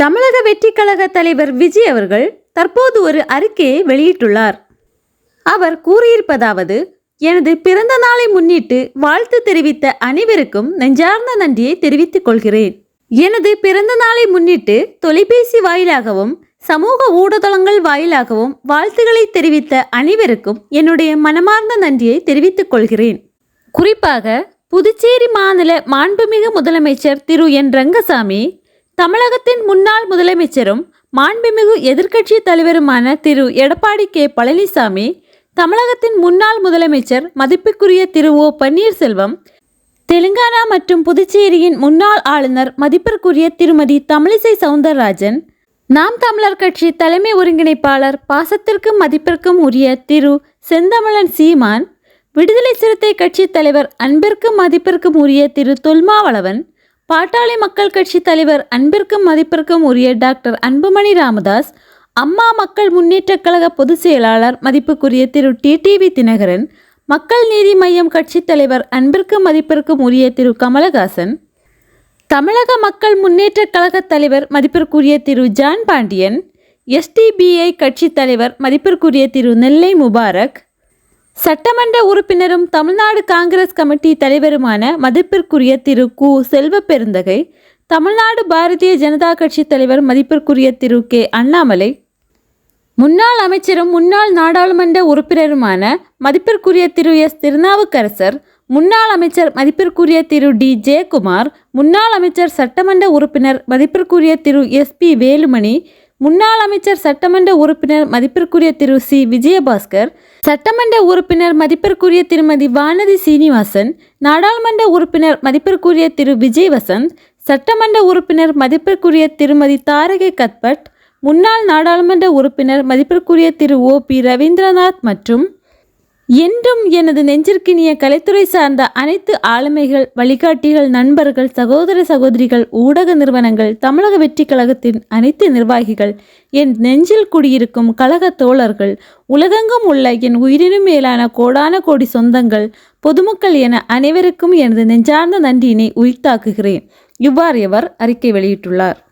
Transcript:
தமிழக வெற்றி கழக தலைவர் விஜய் அவர்கள் தற்போது ஒரு அறிக்கையை வெளியிட்டுள்ளார். அவர் கூறியிருப்பதாவது எனது பிறந்த நாளை முன்னிட்டு வாழ்த்து தெரிவித்த அனைவருக்கும் நெஞ்சார்ந்த நன்றியை தெரிவித்துக் கொள்கிறேன். எனது பிறந்த நாளை முன்னிட்டு தொலைபேசி வாயிலாகவும் சமூக ஊடகங்கள் வாயிலாகவும் வாழ்த்துக்களை தெரிவித்த அனைவருக்கும் என்னுடைய மனமார்ந்த நன்றியை தெரிவித்துக் கொள்கிறேன். குறிப்பாக புதுச்சேரி மாநில மாண்புமிகு முதலமைச்சர் திரு. என். ரங்கசாமி தமிழகத்தின் முன்னாள் முதலமைச்சரும் மாண்புமிகு எதிர்க்கட்சி தலைவருமான திரு. எடப்பாடி கே. பழனிசாமி தமிழகத்தின் முன்னாள் முதலமைச்சர் மதிப்புக்குரிய திரு. ஓ. பன்னீர்செல்வம் தெலுங்கானா மற்றும் புதுச்சேரியின் முன்னாள் ஆளுநர் மதிப்பிற்குரிய திருமதி தமிழிசை சவுந்தரராஜன் நாம் தமிழர் கட்சி தலைமை ஒருங்கிணைப்பாளர் பாசத்திற்கும் மதிப்பிற்கும் உரிய திரு. செந்தமிழன் சீமான் விடுதலை சிறுத்தை கட்சி தலைவர் அன்பிற்கும் மதிப்பிற்கும் உரிய திரு. தொல்மாவளவன் பாட்டாளி மக்கள் கட்சி தலைவர் அன்பிற்கும் மதிப்பிற்கும் உரிய டாக்டர் அன்புமணி ராமதாஸ் அம்மா மக்கள் முன்னேற்றக் கழக பொதுச் செயலாளர் மதிப்புக்குரிய திரு. டிடிவி தினகரன் மக்கள் நீதி மய்யம் கட்சித் தலைவர் அன்பிற்கும் மதிப்பிற்கும் உரிய திரு. கமலஹாசன் தமிழக மக்கள் முன்னேற்ற கழக தலைவர் மதிப்பிற்குரிய திரு. ஜான் பாண்டியன் எஸ்டிபிஐ கட்சித் தலைவர் மதிப்பிற்குரிய திரு. நெல்லை முபாரக் சட்டமன்ற உறுப்பினரும் தமிழ்நாடு காங்கிரஸ் கமிட்டி தலைவருமான மதிப்பிற்குரிய திரு. கு. செல்வ பெருந்தகை தமிழ்நாடு பாரதிய ஜனதா கட்சி தலைவர் மதிப்பிற்குரிய திரு. கே. அண்ணாமலை முன்னாள் அமைச்சரும் முன்னாள் நாடாளுமன்ற உறுப்பினருமான மதிப்பிற்குரிய திரு. எஸ். திருநாவுக்கரசர் முன்னாள் அமைச்சர் மதிப்பிற்குரிய திரு. டி. ஜெயக்குமார் முன்னாள் அமைச்சர் சட்டமன்ற உறுப்பினர் மதிப்பிற்குரிய திரு. எஸ். பி. வேலுமணி முன்னாள் அமைச்சர் சட்டமன்ற உறுப்பினர் மதிப்பிற்குரிய திரு. சி. விஜயபாஸ்கர் சட்டமன்ற உறுப்பினர் மதிப்பிற்குரிய திருமதி வானதி சீனிவாசன் நாடாளுமன்ற உறுப்பினர் மதிப்பிற்குரிய திரு விஜய் வசந்த் சட்டமன்ற உறுப்பினர் மதிப்பிற்குரிய திருமதி தாரகை கத்பட் முன்னாள் நாடாளுமன்ற உறுப்பினர் மதிப்பிற்குரிய திரு ஓ பி ரவீந்திரநாத் மற்றும் என்றும் எனது நெஞ்சிற்கினிய கலைத்துறை சார்ந்த அனைத்து ஆளுமைகள் வழிகாட்டிகள் நண்பர்கள் சகோதர சகோதரிகள் ஊடக நிறுவனங்கள் தமிழக வெற்றி கழகத்தின் அனைத்து நிர்வாகிகள் என் நெஞ்சில் குடியிருக்கும் கழக தோழர்கள் உலகெங்கும் உள்ள என் உயிரினும் மேலான கோடான கோடி சொந்தங்கள் பொதுமக்கள் என அனைவருக்கும் எனது நெஞ்சார்ந்த நன்றியினை உரித்தாக்குகிறேன் இவ்வாறு அவர் அறிக்கை வெளியிட்டுள்ளார்.